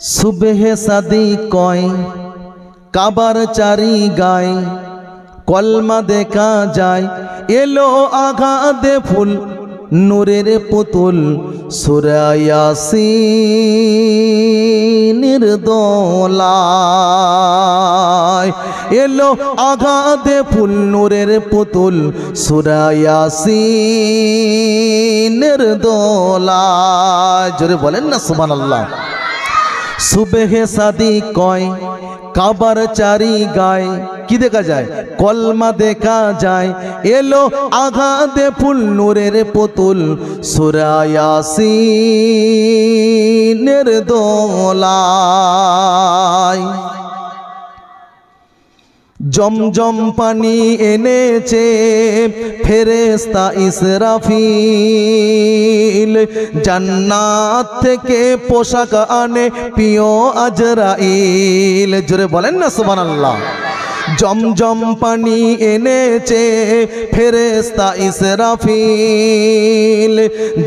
সুবেহে সাদি কয়, কাবার চারি গায়, কলমা দেখা যায়, এলো আঘাদে ফুল, নূরের পুতুল সুরায়াসিনের দোলায় এলো আঘাদে ফুল, নূরের পুতুল সুরায়াসিনের দোলায় জোরে বলেন না সুমান সুবহানাল্লাহ। সুবেহে সাদি কয়, কাবার চারি গায়। কি দেখা যায়? কলমা দেখা যায়। এলো আঘাতে ফুল নূরের পুতুল সুরায়াসিনের দোলায়। জমজম পানি এনেছে ফেরেস্তা ইসরাফিল। জান্নাত থেকে পোশাক আনে প্রিয় আজরাইল। জোরে বলেন না সুবহানাল্লাহ। জমজম পানি এনেছে ফেরেস্তা ইসরাফিল।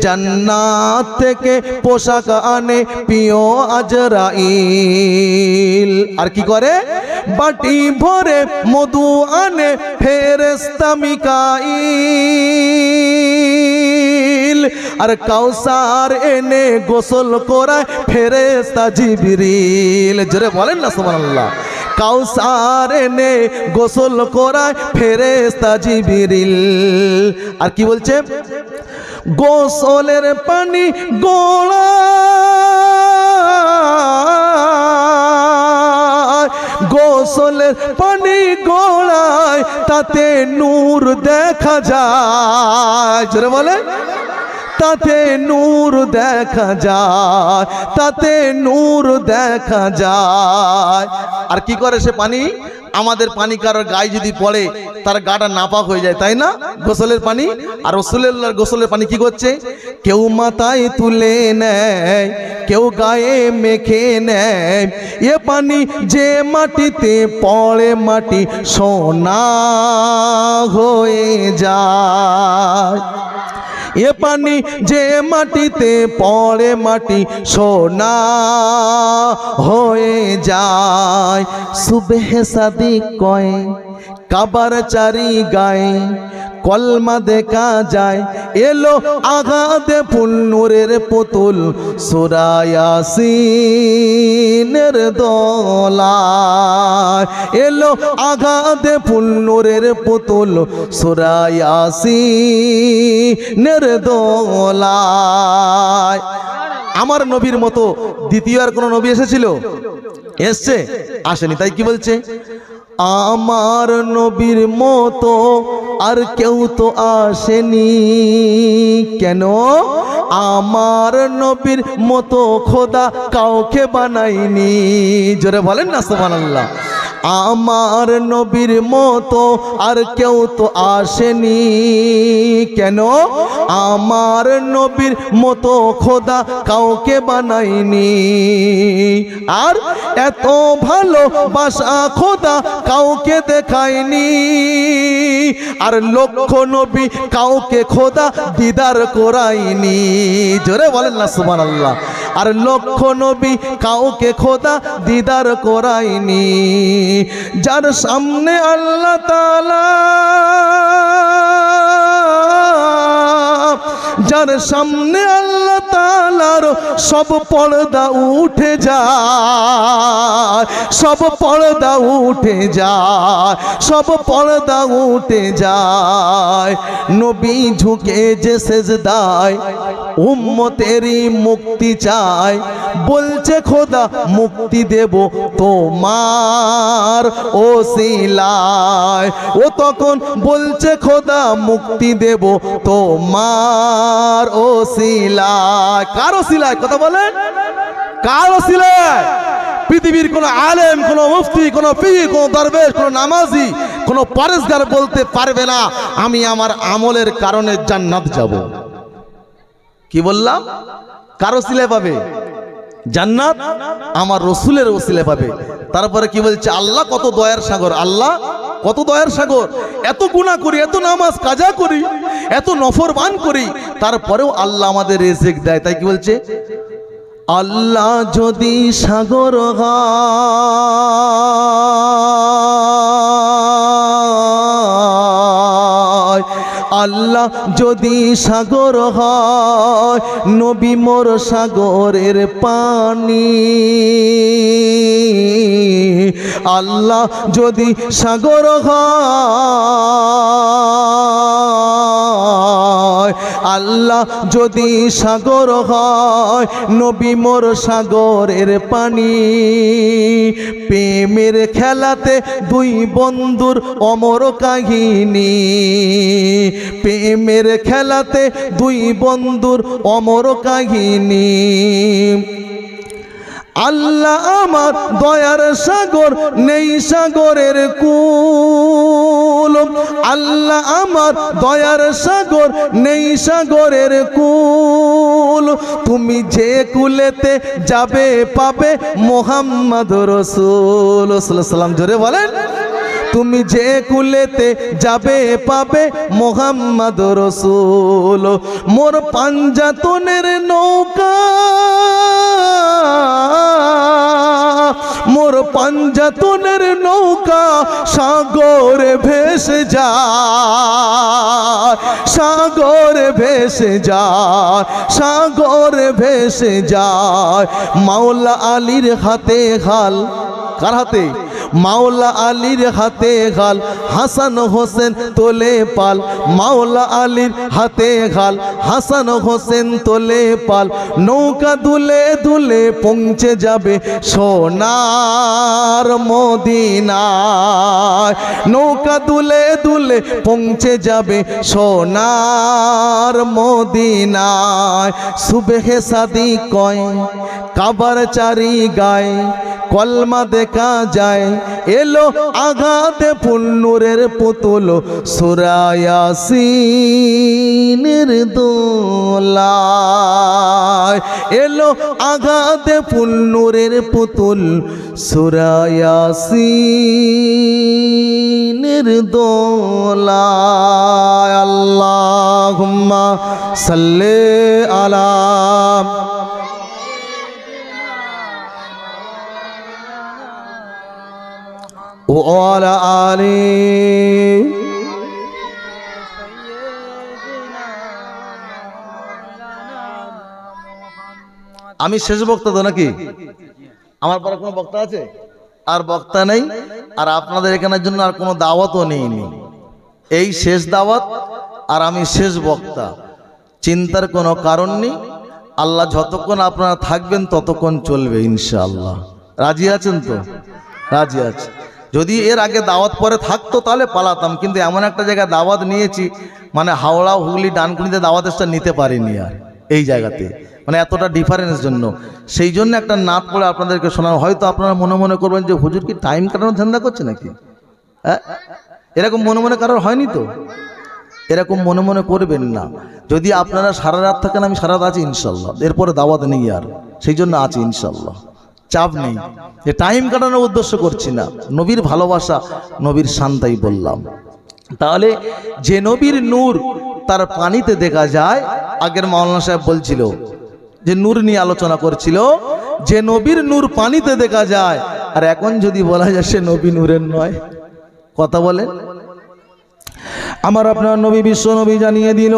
জান্নাত থেকে পোশাক আনে প্রিয় আজরাইল। আর কি করে? বাটি ভরে মধু আনে ফেরেস্তা মিকাইল। আর কাউসার এনে গোসল করায় ফেরেস্তা জিবরিল। জোরে বলেন না সুবহানাল্লাহ। কাউসার এনে গোসল করায় ফেরেস্তা জিবরিল। আর কি বলছে? গোসলের পানি গোলা গোসলের পানি গোড়ায় তাতে নূর দেখা যায়। বলে তাতে নূর দেখা যায়, তাতে নূর দেখা যায়। আর কি করে সে পানি? আমাদের পানি কারোর গায়ে যদি পড়ে, তার গাটা নাপাক হয়ে যায়, তাই না? গোসলের পানি। আর রসুলের গোসলের পানি কি করছে? কেউ মাথায় তুলে নেয়, কেউ গায়ে মেখে নেয়। এ পানি যে মাটিতে পড়ে, মাটি সোনা হয়ে যায়। এ পানি যে মাটিতে পরে মাটি সোনা হয়ে যায়। সুবেহ সাদি কয়, কাবার চারি গায়ে কলমা দেখা যায়। এলো আঘাতে ফুল নূরের পুতুল সুরায়াসিনের দোলায়। এলো আঘাতে ফুল নূরের পুতুল সুরায়াসিনের দোলায়। আমার নবীর মতো দ্বিতীয় আর কোনো নবী এসেছিল? এসছে? আসেনি, তাই কি বলছে? আমার নবীর মতো আর কেউ তো আসেনি। কেন? আমার নবীর মতো খোদা কাউকে বানাইনি জোরে বলেন না, সুবহানাল্লাহ। আমার নবীর মতো আর কেউ তো আসেনি। কেন? আমার নবীর মতো খোদা কাউকে বানাইনি আর এত ভালো বাসা খোদা কাউকে দেখায়নি। আর লক্ষ নবী কাউকে খোদা দিদার করায়নি। জোরে বলেন না সুমান আল্লাহ আর লক্ষ নবী কাউকে খোদা দিদার করায়নি। যার সামনে আল্লাহ তালা যার সামনে আল্লাহ তালার সব পর্দা উঠে যায়, সব পর্দা উঠে যায়, সব পর্দা উঠে যায়। নবী ঝুঁকে যে সেজদায় উম্মতেরই মুক্তি চায়, বলছে, খোদা, মুক্তি দেব তোমার ও শিলায় ও তখন বলছে, খোদা, মুক্তি দেব তোমার ও শিলায় কারও শিলায় কথা বলেন। কারও শিলায় পৃথিবীর কোন আলেম, কোন মুফতি, কোন পীর, কোন দরবেশ, কোন নামাজি, কোন পরেশগার বলতে পারবে না, আমি আমার আমলের কারণে জান্নাত যাব। কি বললাম? কারও সিলে পাবে? জান্নাত? আমার রসুলের ওসিলে পাবে। তারপরে কি বলছে? আল্লাহ কত দয়ার সাগর, আল্লাহ কত দয়ার সাগর? এত গুণা করি, এত নামাজ কাজা করি, এত নফর বান করি, তারপরেও আল্লাহ আমাদের রেজেক দেয়, তাই কি বলছে? আল্লাহ যদি সাগর হয় আল্লাহ যদি সাগর হয় নবী মোর সাগরের পানি। আল্লাহ যদি সাগর হয় আল্লাহ যদি সাগর হয়, নবী মোর সাগরের পানি। প্রেমের খেলাতে দুই বন্ধুর অমর কাহিনী। প্রেমের খেলাতে দুই বন্ধুর অমর কাহিনী। আল্লাহ আমার দয়ার সাগর নেই সাগরের কুল। আল্লাহ আমার দয়ার সাগর নেই সাগরের কুল। তুমি যে কুলেতে যাবে পাবে মোহাম্মদ রসুল। সাল্লাম জোরে বলেন। তুমি যে কুলেতে যাবে, পাবে মোহাম্মদ রসুল। মোর পাঞ্জাতনের নৌকা। মোর পাঞ্জাতনের নৌকা সাগরে ভেসে যায়, সাগরে ভেসে যায়, সাগরে ভেসে যায়। মাওলা আলীর হাতে হাল, কার হাতে? মাওলা আলীর হাতে গাল, হাসান হোসেন তোলে পাল। মাওলা আলীর হাতে গাল, হাসান হোসেন তোলে পাল। নৌকা দুলে দুলে পৌঁছে যাবে সোনার মদিনায়। নৌকা দুলে দুলে পৌঁছে যাবে সোনার মদিনায়। সুবেহে সাদি কয়, কাবার চারি গায় কলমা দেখা যায়, এলো আঘাতে, পুন্নুরের পুতুল, সুরায়াসিনের দোলা এলো আঘাতে, পুন্নুরের পুতুল, সুরায়াসিনের দোলা আল্লাহ সাল্লে আলাম وعلى آله আমি শেষ বক্তা তো নাকি আমার পরে কোনো বক্তা আছে আর বক্তা নেই আর আপনাদের এখানের জন্য আর কোনো দাওয়াতও নেইনি এই শেষ দাওয়াত আর আমি শেষ বক্তা চিন্তার কোনো কারণ নেই আল্লাহ যতক্ষণ আপনারা থাকবেন ততক্ষণ চলবে ইনশাআল্লাহ রাজি আছেন তো রাজি আছে যদি এর আগে দাওয়াত পরে থাকতো তাহলে পালাতাম, কিন্তু এমন একটা জায়গায় দাওয়াত নিয়েছি মানে হাওড়া, হুগলি, ডানকুনিতে দাওয়াত এসটা নিতে পারিনি আর এই জায়গাতে। মানে এতটা ডিফারেন্স জন্য। সেই জন্য একটা নাত পড়ে আপনাদেরকে শোনানো হয়তো আপনারা মনে মনে করবেন যে, হুজুর কি টাইম কাটানোর ধান্দা করছে নাকি? হ্যাঁ? এরকম মনে মনে কারোর হয়নি তো? এরকম মনে মনে করবেন না। যদি আপনারা সারা রাত থাকেন, আমি সারা রাত আছি ইনশাল্লাহ। এরপরে দাওয়াত নেই আর। সেই জন্য আছি ইনশাল্লাহ। চাপ নেই। যে টাইম কাটানোর উদ্দেশ্য করছি না। নবীর ভালোবাসা, নবীর শান্তাই বললাম। তাহলে যে নবীর নূর তার পানিতে দেখা যায়, আগের মাওলানা সাহেব বলছিল, যে নূর নিয়ে আলোচনা করছিল, যে নবীর নূর পানিতে দেখা যায়, আর এখন যদি বলা যায় সে নবী নূরের নয়। কথা বলে আমার আপনার নবী বিশ্ব নবী জানিয়ে দিল,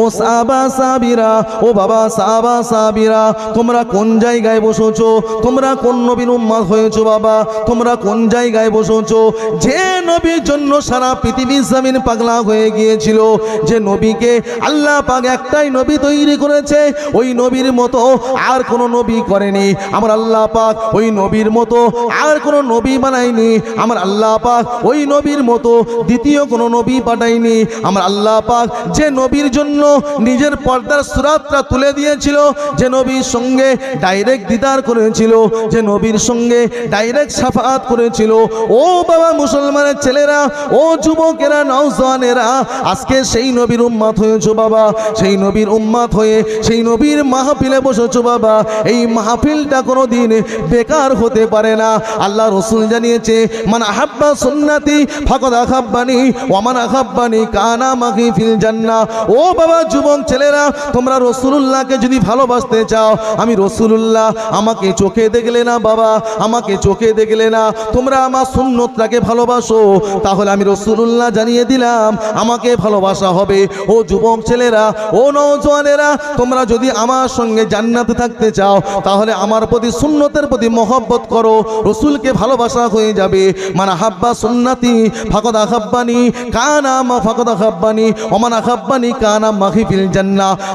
ও সাবা সাবিরা ও বাবা সাবা সাবিরা তোমরা কোন জায়গায় বসেছো? তোমরা কোন নবীর উম্মাদ হয়েছো বাবা? তোমরা কোন জায়গায় বসেছো? যে নবীর জন্য সারা পৃথিবী জামিন পাগলা হয়ে গিয়েছিল, যে নবীকে আল্লাহ পাক একটাই নবী তৈরি করেছে, ওই নবীর মতো আর কোনো নবী করেনি। আমার আল্লাহ পাক ওই নবীর মতো আর কোনো নবী বানায়নি। আমার আল্লাহ পাক ওই নবীর মতো দ্বিতীয় কোনো নবী পাঠায়নি। আমার আল্লাহ পাক যে নবীর জন্য নিজের পর্দার সুরাতটা তুলে দিয়েছিল, যে নবীর সঙ্গে ডাইরেক্ট দিদার করেছিল, যে নবীর সঙ্গে ডাইরেক্ট সাফাত করেছিল। ও বাবা মুসলমানের ছেলেরা, ও যুবকেরা নওজওয়ানেরা আজকে সেই নবীর উম্মাত হয়েছো বাবা, সেই নবীর উম্মাত হয়ে সেই নবীর মাহফিলে বসেছো বাবা। এই মাহফিলটা কোনো দিন বেকার হতে পারে না। আল্লাহ রসুল জানিয়েছে, মান আহাব্বা সুন্নাতি, ফাকদ আখাব্বানি ওয়ামান আখাব্বানি কানা ফিল জান্নাহ। ও বাবা যুবক ছেলেরা, তোমরা রসুলুল্লাহকে যদি ভালোবাসতে চাও, আমি রসুলুল্লাহ, আমাকে চোখে দেখলে না বাবা, আমাকে চোখে দেখলে না। তোমরা আমার সুন্নতটাকে ভালোবাসো, তাহলে আমি রসুলুল্লাহ জানিয়ে দিলাম, আমাকে ভালোবাসা হবে। ও যুবক ছেলেরা, ও নৌজওয়ানেরা তোমরা যদি আমার সঙ্গে জান্নাতে থাকতে চাও, তাহলে আমার প্রতি সুন্নতের প্রতি মহব্বত করো। রসুলকে ভালোবাসা হয়ে যাবে। মানে হাব্বা সুন্নাতি, ফাকদ আখাব্বানি কানা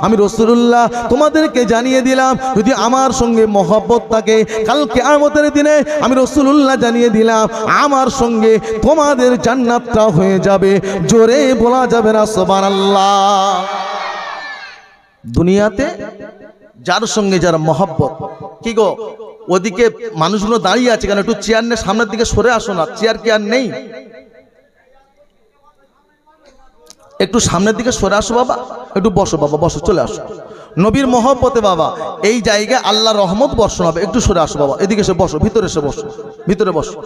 আমি রসুলুল্লাহ তোমাদেরকে জানিয়ে দিলাম, যদি আমার সঙ্গে মহব্বত থাকে, কালকে আমতের দিনে আমি রসুলুল্লাহ জানিয়ে দিলাম, আমার সঙ্গে তোমাদের জান্নাতটা হয়ে যাবে। জোরে বলা যাবে না সোবান আল্লাহ দুনিয়াতে যার সঙ্গে যার মহব্বত, কি গো? ওদিকে মানুষগুলো দাঁড়িয়ে আছে কেন? একটু চেয়ার নিয়ে সামনের দিকে সরে আসো না। চেয়ার কি আর নেই? একটু সামনের দিকে সরে আসো বাবা, একটু বসো বাবা, বসো, চলে আসো। নবীর মহব্বতে বাবা, এই জায়গায় আল্লাহ রহমত বর্ষণ হবে। একটু সরে আসো বাবা, এদিকে এসে বসো, ভিতরে এসে বসো, ভিতরে বসো।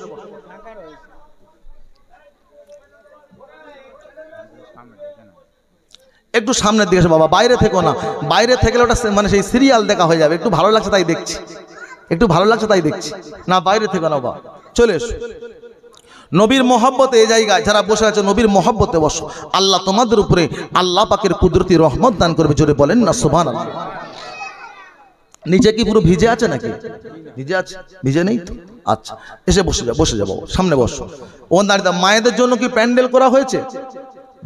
একটু সামনের দিকে এসো বাবা, বাইরে থেকো না। বাইরে থেকে ওটা মানে সেই সিরিয়াল দেখা হয়ে যাবে। একটু ভালো লাগছে তাই দেখছি। একটু ভালো লাগছে তাই দেখছি। না, বাইরে থেকে না বাবা, চলে এসো। নবীর মহব্বতে এই জায়গায়, যারা বসে আছে, নবীর মহব্বতে বসো। আল্লাহ তোমাদের উপরে আল্লাহ পাকের কুদরতি রহমত দান করবে, জোরে বলেন না সুবহান নিচে কি পুরো ভিজে আছে নাকি? ভিজে আছে? ভিজে নেই তো? আচ্ছা এসে বসে যাও, বসে যাব সামনে বসো। ও দাঁড়িয়ে মায়েদের জন্য কি প্যান্ডেল করা হয়েছে?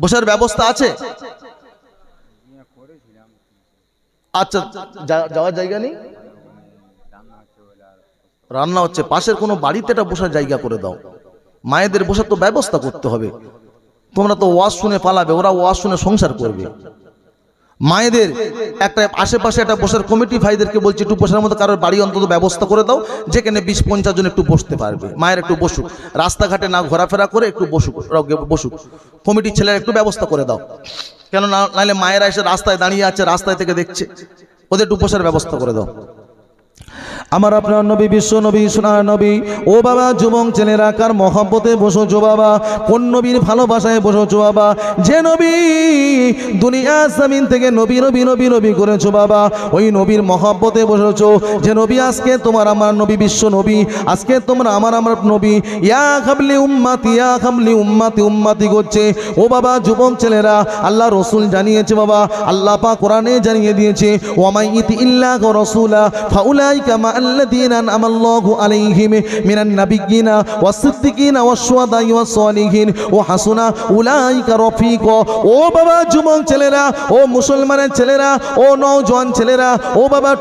বসার ব্যবস্থা আছে? আচ্ছা যাওয়ার জায়গা নেই? রান্না হচ্ছে, পাশের কোনো বাড়িতে এটা বসার জায়গা করে দাও। মায়েদের বসার তো ব্যবস্থা করতে হবে। তোমরা তো ওয়াজ শুনে পালাবে, ওরা ওয়াজ শুনে সংসার করবে। মায়েদের একটা আশেপাশে একটা বসার কমিটি, ভাইদেরকে বলছি, একটু বসার মতো কারোর বাড়ি অন্তত ব্যবস্থা করে দাও, যেখানে বিশ পঞ্চাশ জন একটু বসতে পারবে। মায়ের একটু বসুক, রাস্তাঘাটে না ঘোরাফেরা করে একটু বসুক বসুক। কমিটির ছেলেরা একটু ব্যবস্থা করে দাও। কেন না, নাহলে মায়েরা এসে রাস্তায় দাঁড়িয়ে আছে, রাস্তায় থেকে দেখছে। ওদের একটু বসার ব্যবস্থা করে দাও। আমার আপনার নবী, বিশ্ব নবী, সোনার নবী, ও বাবা, যুবক ছেলেরা কার মহব্বতে বসোছো বাবা, কোন নবীর ভালোবাসায় বসোছো বাবা, যে নবী দুনিয়া জামিন থেকে নবী নবী নবী নবী করেছ বাবা, ওই নবীর মহব্বতে বসেছো যে নবী, আজকে তোমার আমার নবী, বিশ্ব নবী, আজকে তোমরা আমার আমার নবী, ইয়া খাবলি উম্মাতি, ইয়া খাবলি উম্মাতি উম্মাতি করছে, ও বাবা, যুবক ছেলেরা, আল্লাহ রসুল জানিয়েছে বাবা, আল্লাহ পা কোরআনে জানিয়ে দিয়েছে ওয়ামাই ইতি ইল্লা রসুলা ও বাবা যুবক ছেলেরা, ও মুসলমানের ছেলেরা, ও ছেলেরা, ও বাবা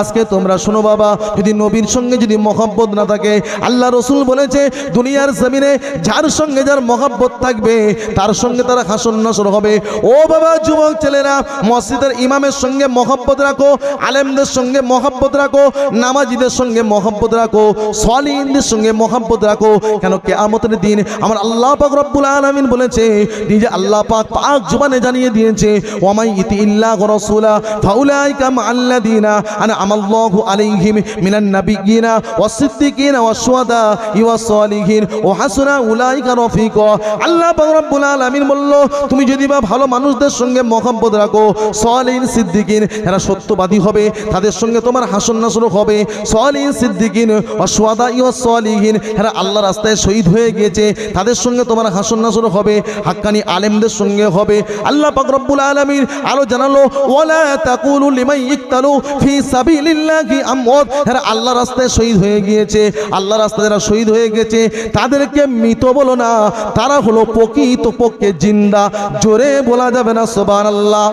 আজকে তোমরা শোনো বাবা, যদি নবীর সঙ্গে যদি মহব্বত না থাকে, আল্লাহ রসুল বলেছে, দুনিয়ার জমিনে যার সঙ্গে যার মহব্বত থাকবে, তার সঙ্গে তারা হাসন নাসর হবে। ও বাবা যুবক ছেলেরা, মসজিদের ইমামের সঙ্গে মহব্বত রাখো, আলেমদের সঙ্গে মহব্বত রাখো, নামাজিদের সঙ্গে মহব্বত রাখো সলিনদের সঙ্গে মহব্বত রাখো। কেন কেয়ামতের দিন আমার আল্লাহ পাক রব্বুল আলামিন বলেছে, নিজে আল্লাহ পাক পাক জুবানে জানিয়ে দিয়েছে, ওয়ামাই ইতি ইল্লা রাসূলা, ফাউলাইকা মাআল্লাযিনা আনা আমাল্লাহু আলাইহিম মিনান নাবিয়্যিনা ওয়াস-সিদ্দিকিনা ওয়াশ-শুহাদা ওয়াস-সালিহিন ওয়া হাসুনা উলাইকা রফিকা। আল্লাহ পাক রব্বুল আলামিন বলল, তুমি যদি বা ভালো মানুষদের সঙ্গে মহব্বত রাখো সলিন সিদ্দিকিন এরা সত্যবাদী হবে, তাদের সঙ্গে তোমার হাসন নাসর হবে। সলিন সিদ্দিকিন অসওয়াদা ইওয়াসলিহীন এরা আল্লাহ রাস্তায় শহীদ হয়ে গিয়েছে, তাদের সঙ্গে তোমার হাসন নাসর হবে, হাক্কানি আলেমদের সঙ্গে হবে। আল্লাহ পাক রব্বুল আলামিন আরও জানালো, ওয়ালা তাকুলু লিমান ইকতালু ফি সাবিলিল্লাহি আমওয়াত এরা আল্লাহ রাস্তায় শহীদ হয়ে গিয়েছে। আল্লাহ রাস্তায় যারা শহীদ হয়ে গেছে, তাদেরকে মৃত বলো না, তারা হলো প্রকৃত পক্ষে জিন্দা, জোরে বলা যাবে না, সুবহানাল্লাহ।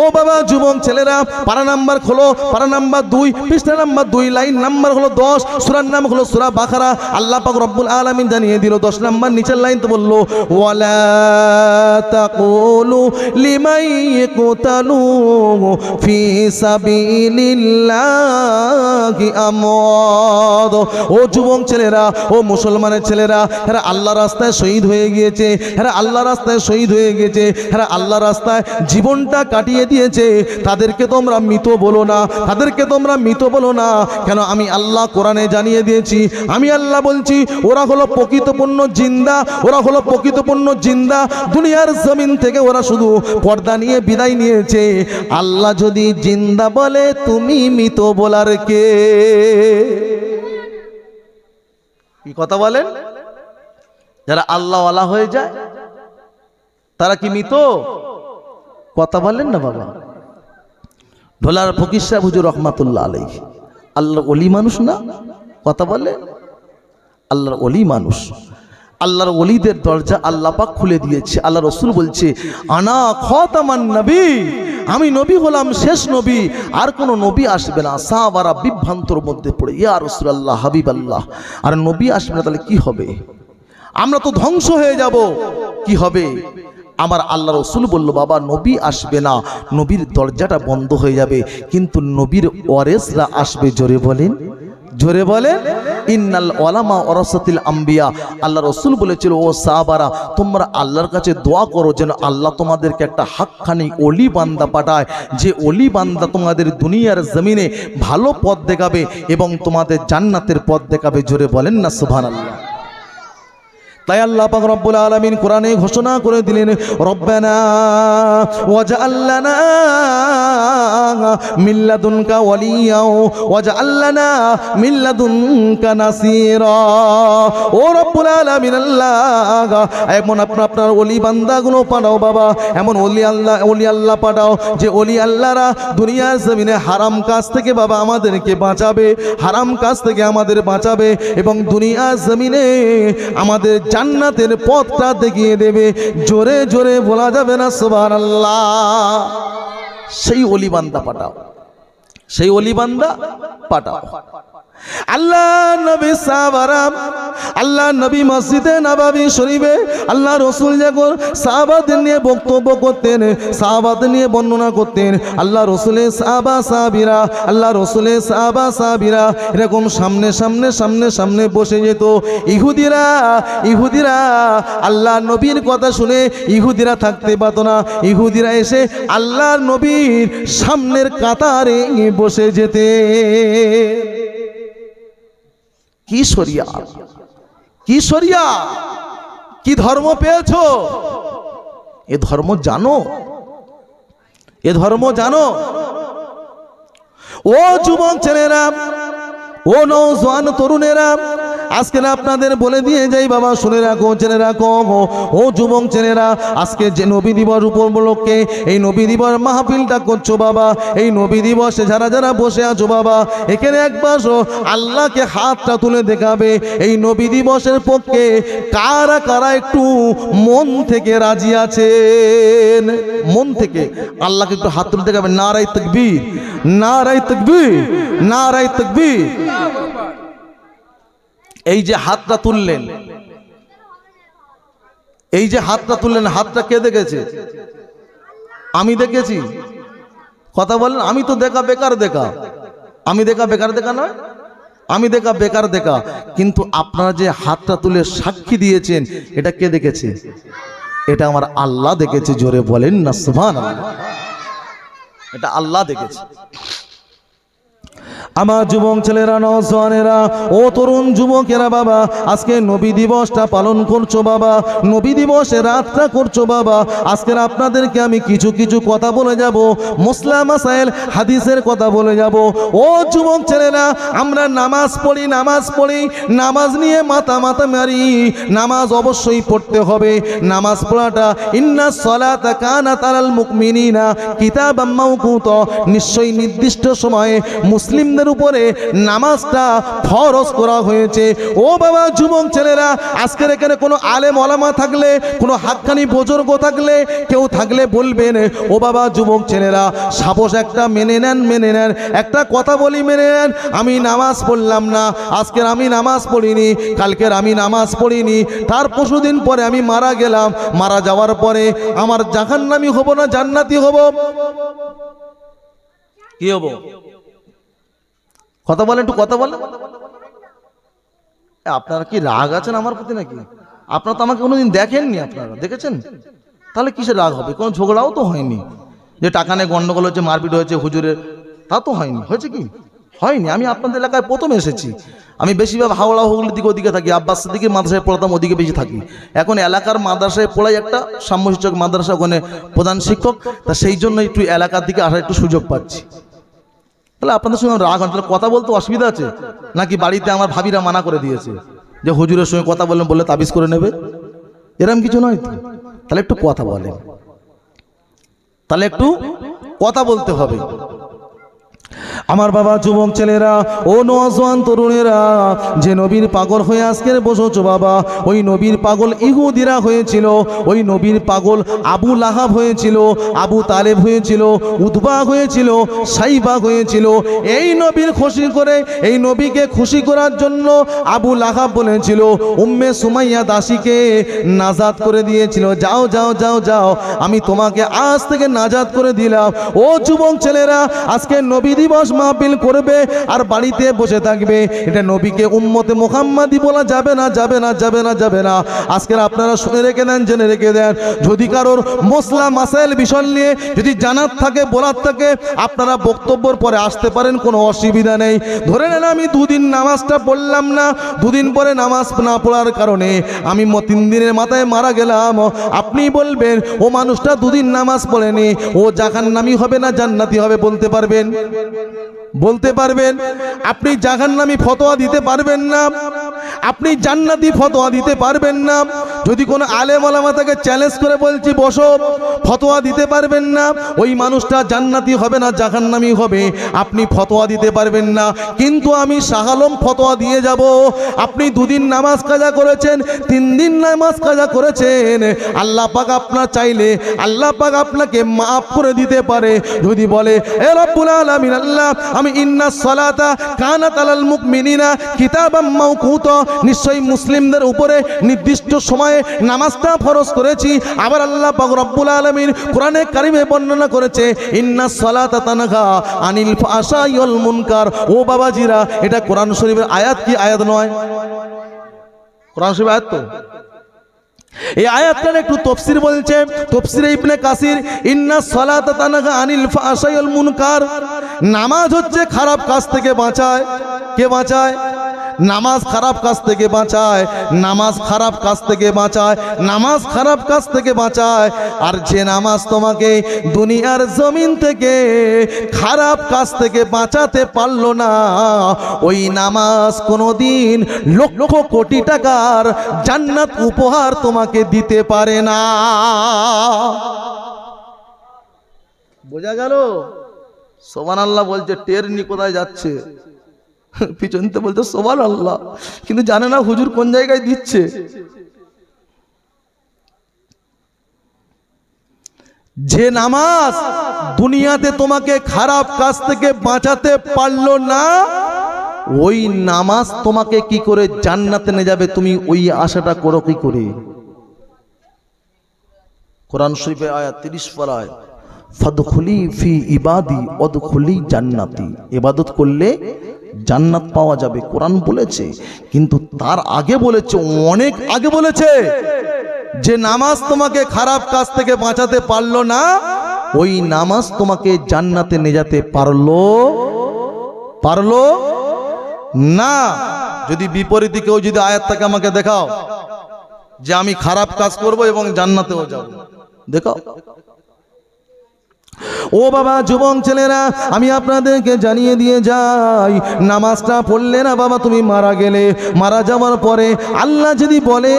ও বাবা, যুবক ছেলেরা, পারা নাম্বার খোলো, পারা নাম্বার দুই, পৃষ্ঠা নাম্বার দুই, লাইন নাম্বার হলো দশ, সুরার নাম হলো সুরা বাখারা আল্লাহ পাক রব্বুল আলামিন জানিয়ে দিল, দশ নাম্বার, নিচের লাইন তো বলল, ওয়ালা তাকুলু লিমাই কুতালু ও যুবক ছেলেরা, ও মুসলমানের ছেলেরা, এরা আল্লাহ রাস্তায় শহীদ হয়ে গিয়েছে, এরা আল্লাহ রাস্তায় শহীদ হয়ে গেছে এরা আল্লাহ রাস্তায় জীবনটা কাটিয়ে দিয়েছে। তাদেরকে তোমরা মৃত বলো না তাদেরকে তোমরা মৃত বলো না। কেন আমি আল্লাহ কোরআনে জানিয়ে দিয়েছি? আমি আল্লাহ বলছি, ওরা হলো প্রকৃতপূর্ণ জিন্দা, ওরা হলো প্রকৃতপূর্ণ জিন্দা। দুনিয়ার জমিন থেকে ওরা শুধু পর্দা নিয়ে বিদায় নিয়েছে। আল্লাহ যদি জিন্দা বলে, তুমি মৃত বলার কে? কি কথা বলেন? যারা আল্লাহ আল্লাহ হয়ে যায়, তারা কি মৃত? কথা বলেন না বাবা। ঢোলার ফকির সাহেব হুজুর রহমাতুল্লাহ আলাই আল্লাহর অলি মানুষ না? কথা বলে? আল্লাহর অলি মানুষ। আল্লাহর অলিদের দরজা আল্লাহ পাক খুলে দিয়েছে। আল্লাহ রসুল বলছে, আনা খতামান নবী, আমি নবী হলাম শেষ নবী, আর কোনো নবী আসবে না। সাহাবারা বিভ্রান্তর মধ্যে পড়ে। ইয়া রসুল আল্লাহ হাবিব আল্লাহ আর নবী আসবে না, তাহলে কি হবে? আমরা তো ধ্বংস হয়ে যাব। কি হবে? আমার আল্লাহ রসুল বলল, বাবা, নবী আসবে না। নবীর দরজাটা বন্ধ হয়ে যাবে। কিন্তু নবীর ওয়ারেসরা আসবে। জোরে বলেন। জোরে বলেন। ইন্নাল ওলামা ওরসতিল আম্বিয়া। আল্লাহ রসুল বলেছিল, ও সাহাবারা, তোমরা আল্লাহর কাছে দোয়া করো যেন আল্লাহ তোমাদেরকে একটা হাক্কানি অলি বান্দা পাঠায়, যে অলি বান্দা তোমাদের দুনিয়ার জমিনে ভালো পথ দেখাবে এবং তোমাদের জান্নাতের পথ দেখাবে। জোরে বলেন না, সুবহানাল্লাহ। তাই আল্লাহ পাক রব্বুল আলামিন কোরআনে ঘোষণা করে দিলেন, রব্বানা ওয়াজআলনা মিল্লাদুনকা ওয়ালিয়া ওয়াজআলনা মিল্লাদুনকা নাসীরা। ও রব্বুল আলামিন আল্লাহ, এমন আপনার আপনার ওলি বান্দাগুলো পাঠাও বাবা, এমন ওলি আল্লাহ ওলি আল্লাহ পাঠাও যে ওলি আল্লাহরা দুনিয়ার জমিনে হারাম কাজ থেকে বাবা আমাদেরকে বাঁচাবে, হারাম কাজ থেকে আমাদের বাঁচাবে এবং দুনিয়ার জমিনে আমাদের জান্নাতের পথটা দেখিয়ে দেবে। জোরে জোরে বলা যাবে না সোবার আল্লাহ সেই অলিবান্দা পাঠাও। সেই অলিবান্দা পাঠাও। আল্লাহ নবী সাহাবারাম আল্লাহ নবী মসজিদে নবাবি শরীফে আল্লাহ রসুল যখন সাহাবাদের নিয়ে বক্তব্য করতেন সাহাবাদ নিয়ে বর্ণনা করতেন। আল্লাহ রসুলের সাহাবা, সাহাবিরা, আল্লাহ রসুলের সাহাবা, সাহাবিরা এরকম সামনে সামনে সামনে সামনে বসে যেত। ইহুদিরা ইহুদিরা, আল্লাহ নবীর কথা শুনে ইহুদিরা থাকতে পারত না। ইহুদিরা এসে আল্লাহ নবীর সামনের কাতারে বসে যেতে। কি সরিয়া কি সরিয়া কি ধর্ম পেয়েছ? এ ধর্ম জানো? এ ধর্ম জানো? ও যুবক ছেলেরা, ও নৌ নৌজওয়ান তরুণেরা আজকে না আপনাদের বলে দিয়ে যাই বাবা, শুনে রাখো, জেনে রাখো। ও যুবক ছেলেরা আজকে যে নবী দিবস উপলক্ষে এই নবী দিবস মাহফিলটা করছ বাবা, এই নবী দিবসে যারা যারা বসে আছো বাবা, এখানে একবার আল্লাহকে হাতটা তুলে দেখাবে এই নবী দিবসের পক্ষে কারা কারা একটু মন থেকে রাজি আছেন? মন থেকে। আল্লাহকে একটু হাত তুলে দেখাবে নারাই তকবীর নারাই তকবীর নারাই তকবীর। এই যে হাতটা তুললেন, এই যে হাতটা তুললেন, হাতটা কে দেখেছে? আমি দেখেছি। কথা বলেন, আমি তো দেখা বেকার দেখা। আমি দেখা বেকার দেখা নয়, আমি দেখা বেকার দেখা। কিন্তু আপনারা যে হাতটা তুলে সাক্ষী দিয়েছেন, এটা কে দেখেছে? এটা আমার আল্লাহ দেখেছে, জোরে বলেন না সুভান এটা আল্লাহ দেখেছে। আমার যুবক ছেলেরা নজওয়ানেরা ও তরুণ যুবকেরা, বাবা, আজকে নবী দিবসটা পালন করছ, বাবা, নবী দিবসে রাতটা করছ, বাবা আজকের আপনাদেরকে আমি কিছু কিছু কথা বলে যাব মুসলাম মাসাইল হাদিসের কথা বলে যাব। ও যুবক ছেলেরা, আমরা নামাজ পড়ি নামাজ পড়ি, নামাজ নিয়ে মাথা মাথা মারি, নামাজ অবশ্যই পড়তে হবে, নামাজ পড়াটা, ইন্না সলাতা কানা তালাল মুকমিনিনা, কিতাবাম মাওকুত নিশ্চয়ই নির্দিষ্ট সময়ে মুসলিমদের উপরে নামাজটা ফরজ করা হয়েছে। ও বাবা, যুবক ছেলেরা, আজকের এখানে কোনো আলেম ওলামা থাকলে, কোনো হাক্কানি বুজুর্গ থাকলে, কেউ থাকলে বলবেন, ও বাবা, যুবক ছেলেরা, সাপোজ একটা মেনে নেন মেনে নেন, একটা কথা বলি, মেনে নেন, আমি নামাজ পড়লাম না, আজকের আমি নামাজ পড়িনি, কালকের আমি নামাজ পড়িনি, তার পরশুদিন পরে আমি মারা গেলাম, মারা যাওয়ার পরে আমার জাহান্নামি হব না জান্নাতি হব? কি হব? কথা বলেন, একটু কথা বলেন। আপনারা কি রাগ আছেন আমার প্রতি নাকি? আপনারা তো আমাকে কোনোদিন দেখেননি আপনারা, দেখেছেন? তাহলে কিসের রাগ হবে? কোনো ঝগড়াও তো হয়নি। যে টাকা নিয়ে গন্ডগোল হয়েছে, মারপিট হয়েছে হুজুরের, তা তো হয়নি। হয়েছে কি? হয়নি। আমি আপনাদের এলাকায় প্রথম এসেছি। আমি বেশিরভাগ হাওড়া হুগলির দিকে ওদিকে থাকি, আব্বাস দিকে মাদ্রাসায় পড়তাম ওদিকে বেশি থাকি। এখন এলাকার মাদ্রাসায় পড়াই একটা সাম্যশিক্ষক মাদ্রাসা, ওখানে প্রধান শিক্ষক, তা সেই জন্য একটু এলাকার দিকে আসার একটু সুযোগ পাচ্ছি। তাহলে আপনাদের সঙ্গে রাগ হন তাহলে কথা বলতে অসুবিধা আছে? নাকি বাড়িতে আমার ভাবিরা মানা করে দিয়েছে? যে হুজুরের সঙ্গে কথা বললেন, বললে তাবিজ করে নেবে? এরম কিছু নয় তাহলে একটু কথা বলে তাহলে একটু কথা বলতে হবে। আমার বাবা যুবক ছেলেরা, ও নওয়াজওয়ান তরুণেরা, যে নবীর পাগল হয়ে আজকের বসেছো বাবা, ওই নবীর পাগল ইহুদিরা হয়েছিল, ওই নবীর পাগল আবু লাহাব হয়েছিল, আবু তালেব হয়েছিল উদ্বা হয়েছিল, সাইবা হয়েছিল। এই নবীর খুশি করে, এই নবীকে খুশি করার জন্য আবু লাহাব বলেছিল, উম্মে সুমাইয়া দাসীকে নাজাদ করে দিয়েছিল। যাও যাও যাও যাও, আমি তোমাকে আজ থেকে নাজাদ করে দিলাম। ও যুবক ছেলেরা, আজকে নবী দিবস মাহফিল করবে আর বাড়িতে বসে থাকবে। এটা নবীকে উম্মতে মোহাম্মদি বলা যাবে না যাবে না যাবে না যাবে না। আজকের আপনারা শুনে রেখে দেন, জেনে রেখে দেন। যদি কারোর মশলা মাসাইল বিষয় নিয়ে যদি জানার থাকে, বলার থাকে, আপনারা বক্তব্যর পরে আসতে পারেন, কোনো অসুবিধা নেই। ধরে নেন আমি দুদিন নামাজটা পড়লাম না, দুদিন পরে নামাজ না পড়ার কারণে আমি তিন দিনের মাথায় মারা গেলাম। আপনি বলবেন, ও মানুষটা দুদিন নামাজ পড়েনি, ও জাহান্নামি হবে না, জান্নাতি হবে বলতে পারবেন? বলতে পারবেন, আপনি জাহান্নামি ফতোয়া দিতে পারবেন না, আপনি জান্নাতি ফতোয়া দিতে পারবেন না। যদি কোনো আলেম তাকে চ্যালেঞ্জ করে বলছি, বসো, ফতোয়া দিতে পারবেন না, ওই মানুষটা জান্নাতি হবে না, জাহান্নামি হবে, আপনি ফতোয়া দিতে পারবেন না। কিন্তু আমি শাহালম ফতোয়া দিয়ে যাব, আপনি দুদিন নামাজ কাজা করেছেন, তিন দিন নামাজ কাজা করেছেন, আল্লাহ পাক আপনার চাইলে, আল্লাহ পাক আপনাকে মাফ করে দিতে পারে। যদি বলে, এ আল্লাহ আমি ইন্না সালাতা আলাল মুমিনিনা কিতাবাম মাওকুতা। নিশ্চয়ই মুসলিমদের উপরে নির্দিষ্ট সময়ে নামাজটা ফরজ করেছি। আবার আল্লাহ রব্বুল আলামিন কোরআনে কারিমে বর্ণনা করেছে, ইন্না সালাতা আনিল ফাশাই ওয়াল মুনকার। ও বাবাজিরা, এটা কোরআন শরীফের আয়াত কি আয়াত নয়? কোরআন শরীফের আয়াত তো? এই আয়াতটার একটু তফসির বলছে, তফসির ইবনে কাসির, ইন্না সালাতা আনিল ফাশাই ওয়াল মুনকার। নামাজ হচ্ছে খারাপ কাজ থেকে বাঁচায়। কে বাঁচায়? নামাজ খারাপ কাজ থেকে বাঁচায়। নামাজ খারাপ কাজ থেকে বাঁচায়। নামাজ খারাপ কাজ থেকে বাঁচায়। আর যে নামাজ তোমাকে দুনিয়ার জমিন থেকে খারাপ কাজ থেকে বাঁচাতে পারল না, ওই নামাজ কোনো কোনোদিন লক্ষ কোটি টাকার জান্নাত উপহার তোমাকে দিতে পারে না। বোঝা গেল? সোমান আল্লাহ বলছে, টের নি কোথায় যাচ্ছে? পিছনতে বলতে সোমান আল্লাহ কিন্তু জানে না হুজুর কোন জায়গায় দিচ্ছে। যে নামাজ দুনিয়াতে তোমাকে খারাপ কাজ থেকে বাঁচাতে পারল না, ওই নামাজ তোমাকে কি করে জান্নাতে নিয়ে যাবে? তুমি ওই আশাটা করো কি করে? কোরআন শরীফে আয়াত তিরিশ পারায় ফাদখুলি ফি ইবাদি অদখুলি জান্নাতি। ইবাদত করলে জান্নাত পাওয়া যাবে, কোরআন বলেছে। কিন্তু তার আগে বলেছে, অনেক আগে বলেছে, যে নামাজ তোমাকে খারাপ কাজ থেকে বাঁচাতে পারল না, ওই নামাজ তোমাকে জান্নাতে যেতে পারল পারল না। যদি বিপরীতে কেউ যদি আয়াতটাকে আমাকে দেখাও, যে আমি খারাপ কাজ করব এবং জান্নাতেও যাব। দেখাও। ও বাবা, যুবক ছেলেরা, আমি আপনাদেরকে জানিয়ে দিয়ে যাই, নামাজটা পড়লে না বাবা, তুমি মারা গেলে। মারা যাওয়ার পরে আল্লাহ যদি বলে,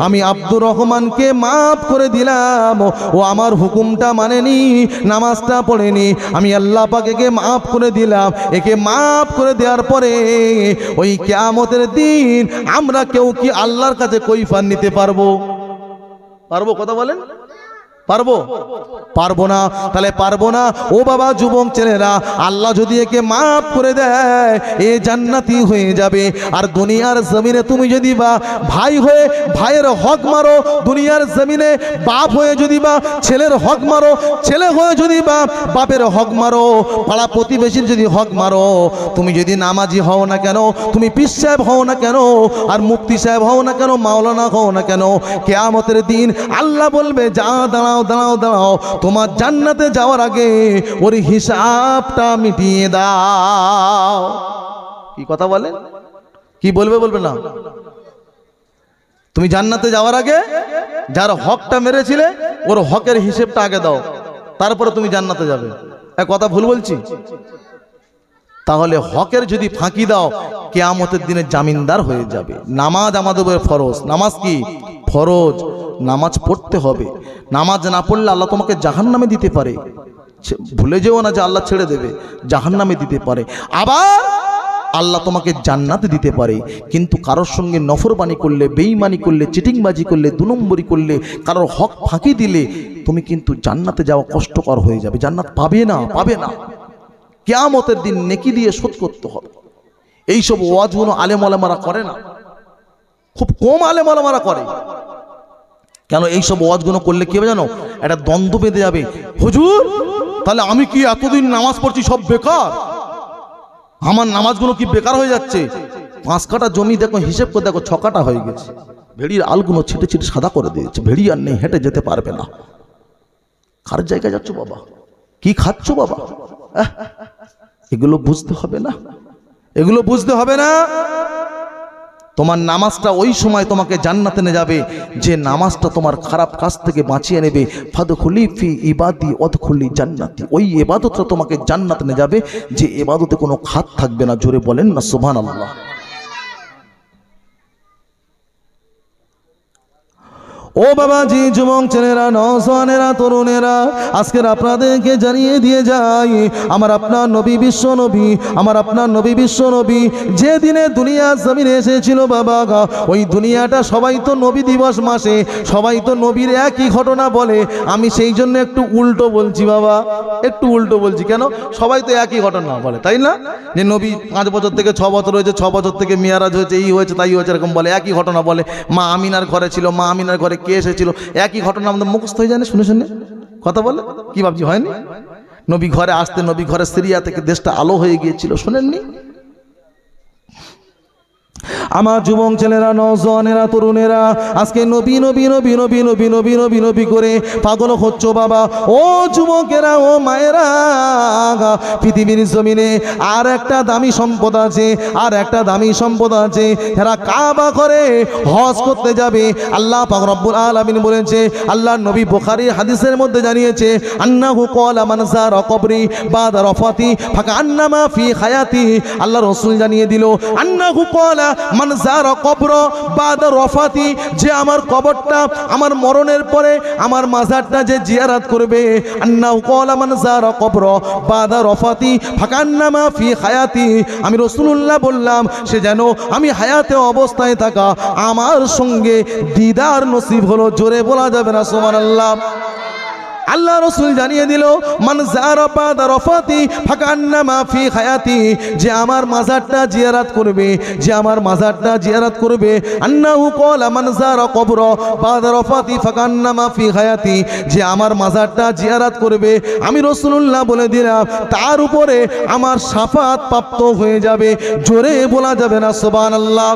আমি আব্দুর রহমানকে মাফ করে দিলাম, ও আমার হুকুমটা মানেনি, নামাজটা পড়েনি, আমি আল্লাহ পাকে মাফ করে দিলাম। একে মাফ করে দেওয়ার পরে ওই কেয়ামতের দিন আমরা কেউ কি আল্লাহর কাছে কৈফান নিতে পারব? পারব কথা বলেন? পারব? পারব না। তাহলে পারব না। ও বাবা, যুবক ছেলেরা, আল্লাহ যদি একে মাফ করে দেয়, এ জান্নাতি হয়ে যাবে। আর দুনিয়ার জমিনে তুমি যদি বা ভাই হয়ে ভাইয়ের হক মারো, দুনিয়ার জমিনে বাপ হয়ে যদি বা ছেলের হক মারো, ছেলে হয়ে যদি বা বাপের হক মারো, পাড়া প্রতিবেশীর যদি হক মারো, তুমি যদি নামাজি হও না কেন, তুমি পিস সাহেব হও না কেন, আর মুক্তি সাহেব হও না কেন, মাওলানা হও না কেন, কেয়ামতের দিন আল্লাহ বলবে, যা দাঁড়া দাঁড়াও দাঁড়াও দাঁড়াও। তোমার জান্নাতে যাওয়ার আগে ওর হিসাবটা মিটিয়ে দাও। কি কথা বলে? কি বলবে বলবে না। তুমি জান্নাতে যাওয়ার আগে যার হকটা মেরেছিলে, ওর হকের হিসেবটা আগে দাও। তারপরে তুমি জান্নাতে যাবে। এক কথা ভুল বলছি? তাহলে হকের যদি ফাঁকি দাও, কেয়ামতের দিনে জামিনদার হয়ে যাবে। নামাজ আমাদের ফরজ। নামাজ কি? ফরজ। নামাজ পড়তে হবে। নামাজ না পড়লে আল্লাহ তোমাকে জাহান নামে দিতে পারে। ভুলে যেও না যে আল্লাহ ছেড়ে দেবে। জাহান নামে দিতে পারে। আবার আল্লাহ তোমাকে জান্নাতে দিতে পারে। কিন্তু কারোর সঙ্গে নফরবানি করলে বেইমানি করলে, চিটিংবাজি করলে দু নম্বরি করলে, কারোর হক ফাঁকি দিলে, তুমি কিন্তু জান্নাতে যাওয়া কষ্টকর হয়ে যাবে। জান্নাত পাবে না পাবে না। কেয়ামতের দিন নেকি দিয়ে শোধ করতে হবে। এইসব ওয়াজগুলো আলেম আলেমারা করে না। খুব কম আলেম আলেমারা করে। কেন এইসব ওয়াজগুলো করলে কি হবে জানো? একটা দ্বন্দ্ব বেঁধে যাবে। হুজুর, তাহলে আমি কি এতদিন নামাজ পড়ছি সব বেকার? আমার নামাজগুলো কি বেকার হয়ে যাচ্ছে? পাঁচ কাটা জমি দেখো, হিসেব করে দেখো, ছ কাটা হয়ে গেছে। ভেড়ির আলগুলো ছিটে ছিটে সাদা করে দিয়েছে। ভেড়ি আর নেই, হেঁটে যেতে পারবে না। কার জায়গায় যাচ্ছ বাবা? কি খাচ্ছ বাবা? এগুলো বুঝতে হবে না। এগুলো বুঝতে হবে না। তোমার নামাজটা ওই সময় তোমাকে জান্নাতে নিয়ে যাবে। যে নামাজটা তোমার খারাপ কাজ থেকে বাঁচিয়ে নেবে। ফাদখুলি ফি ইবাদি অদখুলি জান্নাতি। ওই এবাদতটা তোমাকে জান্নাতে নিয়ে যাবে। যে এবাদতে কোনো খাত থাকবে না। জোরে বলেন না সুবহান আল্লাহ ও বাবাজি, যুবক ছেলেরা নৌসানেরা তরুণেরা, আজকের আপনাদেরকে জানিয়ে দিয়ে যাই, আমার আপনার নবী বিশ্ব নবী, আমার আপনার নবী বিশ্ব নবী, যে দিনে দুনিয়া জমিনে এসেছিল বাবা ওই দুনিয়াটা সবাই তো নবী দিবস মাসে, সবাই তো নবীর একই ঘটনা বলে, আমি সেই জন্য একটু উল্টো বলছি বাবা, একটু উল্টো বলছি, কেন? সবাই তো একই ঘটনা বলে, তাই না? যে নবী পাঁচ বছর থেকে ছ বছর হয়েছে, ছ বছর থেকে মেয়ারাজ হয়েছে, এই হয়েছে, তাই হয়েছে, এরকম বলে, একই ঘটনা বলে, মা আমিনার ঘরে ছিল, মা আমিনার ঘরে কে এসেছিল? একই ঘটনা আমাদের মুখস্থ হয়ে যায় না? শুনে শুনে। কথা বলে? কি ভাবছি, হয়নি? নবী ঘরে আসতে, নবী ঘরে সিরিয়া থেকে দেশটা আলো হয়ে গিয়েছিল। শোনেননি? আমার যুবক ছেলেরা নজনেরা তরুণেরা, আজকে নবী নবী নবী নবী নবী নবী নবী নবী করে পাগল হচ্ছ বাবা। ও যুবকেরা, ও মায়েরা, পৃথিবীর জমিনে আর একটা দামি সম্পদ আছে, আর একটা দামি সম্পদ আছে। এরা কাবা করে হজ করতে যাবে। আল্লাহ পাক রব্বুল আলামিন বলেছে, আল্লাহ নবী বুখারী হাদিসের মধ্যে জানিয়েছে, আন্নাহু ক্বালা মান যারা কবরি বাদা রফাতি, ফাকা আন্নামা ফি হায়াতি আল্লাহ রাসূল জানিয়ে দিল, আন্নাহু ক্বালা মান যারা কবর বাদা রফাতি, যে আমার কবরটা আমার মরণের পরে আমার মাজারটা যে জিয়ারাত করবে। আন্নাহু ক্বালা মান যারা কবর বাদা রফাতি ফাকা আন্নামা ফি হায়াতি। আমি রাসূলুল্লাহ বললাম, সে যেন আমি হায়াতে অবস্থায় থাকা আমার সঙ্গে দিদার নসিব হলো, জোরে বলা যাবে না, সুবহানাল্লাহ। আল্লাহ রসুল জানিয়ে দিল, মান জারাপাদা রফাতি, ফাকান্নামা ফি হায়াতি যে আমার মাজারটা জিয়ারাত করবে, যে আমার মাজারটা জিয়ারাত করবে। আন্নাহু ক্বালা, মান জারা কবর, বাদা রফাতি, ফাকান্নামা ফি হায়াতি যে আমার মাজারটা জিয়ারাত করবে। আমি রসুলুল্লাহ বলে দিলাম, তার উপরে আমার সাফাত প্রাপ্ত হয়ে যাবে। জোরে বলা যাবে না, সুবহানাল্লাহ।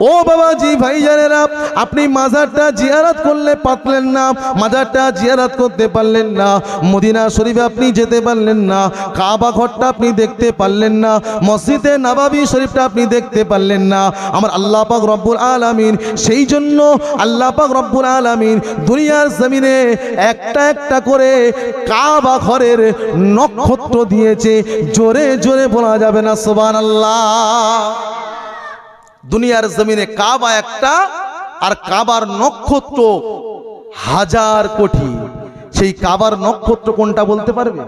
ও বাবা জি বাবাজি, ভাইজানেরা, আপনি মাজারটা জিয়ারত করলে পাতলেন না, মাজারটা জিয়ারত করতে পারলেন না, মদিনা শরীফে আপনি যেতে পারলেন না, কাবা ঘরটা আপনি দেখতে পারলেন না, মসজিদে নাবাবি শরীফটা আপনি দেখতে পারলেন না, আমার আল্লাহ পাক রব্বুল আলামিন, সেই জন্য আল্লাহ পাক রব্বুল আলামিন দুনিয়ার জমিনে একটা একটা করে কাবা ঘরের নক্ষত্র দিয়েছে, জোরে জোরে বলা যাবে না, সুবহানাল্লাহ। দুনিয়ার জমিনে কাবা একটা আর কাবার নক্ষত্র হাজার কোটি। সেই কাবার নক্ষত্র কোনটা বলতে পারবে?